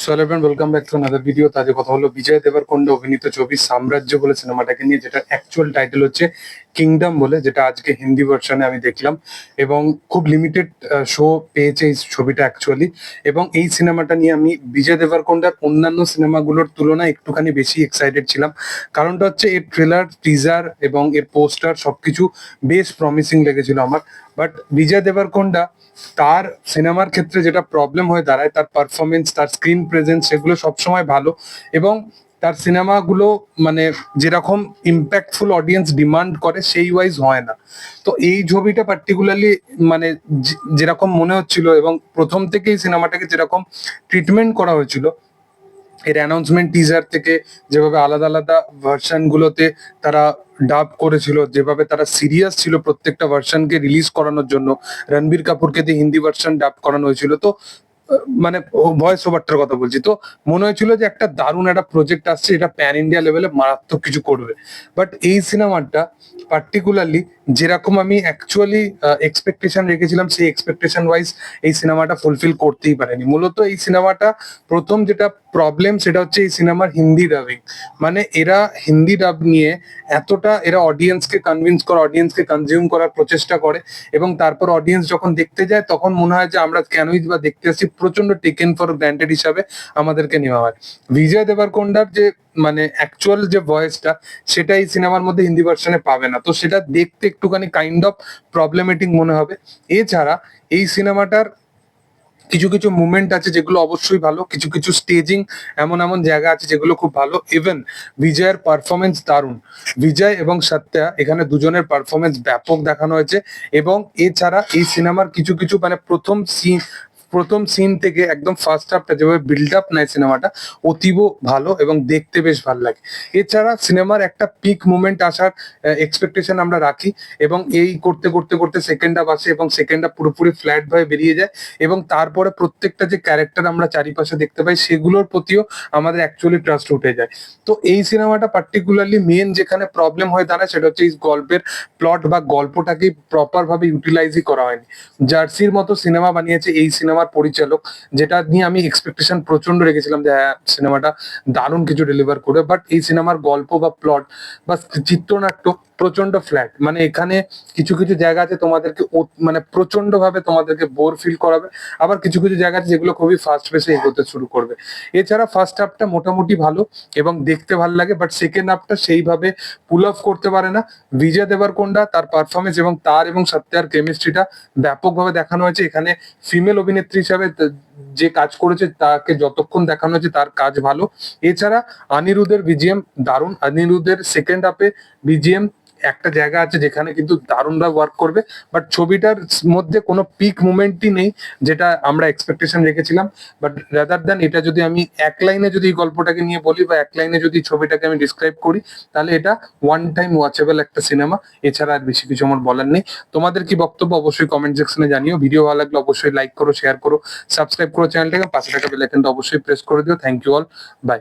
So welcome back to another video তাদের কথা হলো বিজয় দেবরকোন্ড অভিনীত ছবি সাম্রাজ্য বলে সিনেমাটাকে নিয়ে যেটা অ্যাকচুয়াল টাইটেল হচ্ছে কিংডম বলে, যেটা আজকে হিন্দি ভার্সনে আমি দেখলাম এবং খুব লিমিটেড শো পেয়েছে এই ছবিটা অ্যাকচুয়ালি এবং এই সিনেমাটা নিয়ে আমি বিজয় দেবরকোন্ডার অন্যান্য সিনেমাগুলোর তুলনায় একটুখানি বেশি এক্সাইটেড ছিলাম। কারণটা হচ্ছে এর ট্রেলার টিজার এবং এর পোস্টার সবকিছু বেশ প্রমিসিং লেগেছিল আমার। বাট বিজয় দেবরকোন্ডা তার সিনেমার ক্ষেত্রে যেটা প্রবলেম হয়ে দাঁড়ায়, তার পারফরমেন্স তার স্ক্রিন প্রেজেন্স সেগুলো সবসময় ভালো এবং তার সিনেমাগুলো মানে যেরকম ইম্প্যাক্টফুল অডিয়েন্স ডিমান্ড করে, সেই ওয়াইজ হয় না। তো এই ছবিটা পার্টিকুলারলি মানে যেরকম মনে হচ্ছিল এবং প্রথম থেকেই সিনেমাটাকে যেরকম ট্রিটমেন্ট করা হয়েছিল, এর অ্যানাউন্সমেন্ট টিজার থেকে যেভাবে আলাদা আলাদা ভার্সন গুলোতে তারা ডাব করেছিল, যেভাবে তারা সিরিয়াস ছিল প্রত্যেকটা ভার্সনকে রিলিজ করানোর জন্য। রণবীর কাপুরকে দিয়ে হিন্দি ভার্সন ডাব করানো হয়েছিল। তো মানে ভয়েস ওভারটার কথা বলছি। তো মনে হয়েছিল যে একটা দারুণ একটা প্রজেক্ট আসছে, এটা প্যান ইন্ডিয়া লেভেলে মারাত্মক কিছু করবে। বাট এই সিনেমাটা পার্টিকুলারলি যেরকম আমি অ্যাকচুয়ালি এক্সপেকটেশন রেখেছিলাম, সেই এক্সপেকটেশন ওয়াইজ এই সিনেমাটা ফুলফিল করতেই পারেনি। মূলত এই সিনেমাটা প্রথম যেটা প্রবলেম সেটা হচ্ছে এই সিনেমার হিন্দি ডাবিং মানে এরা হিন্দি ডাব নিয়ে এতটা এরা অডিয়েন্সকে কনভিন্স করে অডিয়েন্সকে কনজিউম করার প্রচেষ্টা করে এবং তারপর অডিয়েন্স যখন দেখতে যায়, তখন মনে হয় যে আমরা কেনই বা দেখতে আসছি প্রচণ্ড টেকেন ফর গ্র্যান্টেড হিসাবে আমাদেরকে নেওয়া হয়। বিজয় দেবরকোন্ডার যে মানে অ্যাকচুয়াল যে ভয়েসটা সেটা এই সিনেমার মধ্যে হিন্দি ভার্সনে পাবে না। তো সেটা দেখতে একটুখানি কাইন্ড অফ প্রবলেমেটিক মনে হবে। এছাড়া এই সিনেমাটার কিছু কিছু মুভমেন্ট আছে যেগুলো অবশ্যই ভালো, কিছু কিছু স্টেজিং এমন এমন জায়গা আছে যেগুলো খুব ভালো। ইভেন বিজয়ের পারফরমেন্স দারুণ। বিজয় এবং সত্যা এখানে দুজনের পারফরমেন্স ব্যাপক দেখানো হয়েছে। এবং এছাড়া এই সিনেমার কিছু কিছু মানে প্রথম সিন প্রথম সিন থেকে একদম ফার্স্ট হাফটা যেভাবে বিল্ড আপ নেয় সিনেমাটা অতীব ভালো এবং দেখতে বেশ ভালো লাগে। এছাড়া সিনেমার একটা পিক মুভমেন্ট আসার এক্সপেকটেশন আমরা রাখি এবং এই করতে করতে করতে সেকেন্ড হাফ আসে এবং সেকেন্ড হাফ পুরোপুরি ফ্ল্যাট ভাবে বেরিয়ে যায় এবং তারপরে প্রত্যেকটা যে ক্যারেক্টার আমরা চারিপাশে দেখতে পাই, সেগুলোর প্রতিও আমাদের অ্যাকচুয়ালি ট্রাস্ট উঠে যায়। তো এই সিনেমাটা পার্টিকুলারলি মেন যেখানে প্রবলেম হয়ে দাঁড়ায়, সেটা হচ্ছে এই গল্পের প্লট বা গল্পটাকে প্রপার ভাবে ইউটিলাইজই করা হয়নি। জার্সির মতো সিনেমা বানিয়েছে, এই সিনেমার পরিচালক, যেটা নিয়ে আমি এক্সপেকটেশন প্রচণ্ড রেখেছিলাম যে হ্যাঁ সিনেমাটা দারুণ কিছু ডেলিভার করে বাট এই সিনেমার গল্প বা প্লট বা চিত্রনাট্য প্রচণ্ড ফ্ল্যাট মানে এখানে কিছু কিছু জায়গা আছে তোমাদেরকে মানে প্রচণ্ড ভাবে তোমাদেরকে বোর ফিল করাবে। আবার কিছু কিছু জায়গা আছে যেগুলো খুবই ফাস্ট পেসে এগোতে শুরু করবে। এছাড়া ফার্স্ট হাফটা মোটামুটি ভালো এবং দেখতে ভালো লাগে বাট সেকেন্ড হাফটা সেইভাবে পুল অফ করতে পারে না। বিজয় দেবরকোন্ডা তার পারফরমেন্স এবং তার এবং সত্যার কেমিস্ট্রিটা ব্যাপকভাবে দেখানো হয়েছে। এখানে ফিমেল অভিনেত্রী হিসাবে যে কাজ করেছে, তাকে যতক্ষণ দেখানো হয়েছে, তার কাজ ভালো। এছাড়া অনিরুদ্ধের বিজিএম দারুণ। অনিরুদ্ধের সেকেন্ড হাফে বিজিএম একটা জায়গা আছে যেখানে কিন্তু দারুণভাবে ওয়ার্ক করবে বাট ছবিটার মধ্যে কোনো পিক মুমেন্টই নেই যেটা আমরা এক্সপেকটেশন রেখেছিলাম বাট রাদার দ্যান এটা যদি আমি এক লাইনে যদি এই গল্পটাকে নিয়ে বলি বা এক লাইনে যদি ছবিটাকে আমি ডিসক্রাইব করি, তাহলে এটা ওয়ান টাইম ওয়াচেবল একটা সিনেমা এছাড়া আর বেশি কিছু আমার বলার নেই। তোমাদের কি বক্তব্য অবশ্যই কমেন্ট সেকশনে জানিও। ভিডিও ভালো লাগলে অবশ্যই লাইক করো শেয়ার করো সাবস্ক্রাইব করো চ্যানেলটাকে পাশে থাকা বেল আইকনটা অবশ্যই প্রেস করে দিও। Thank you all by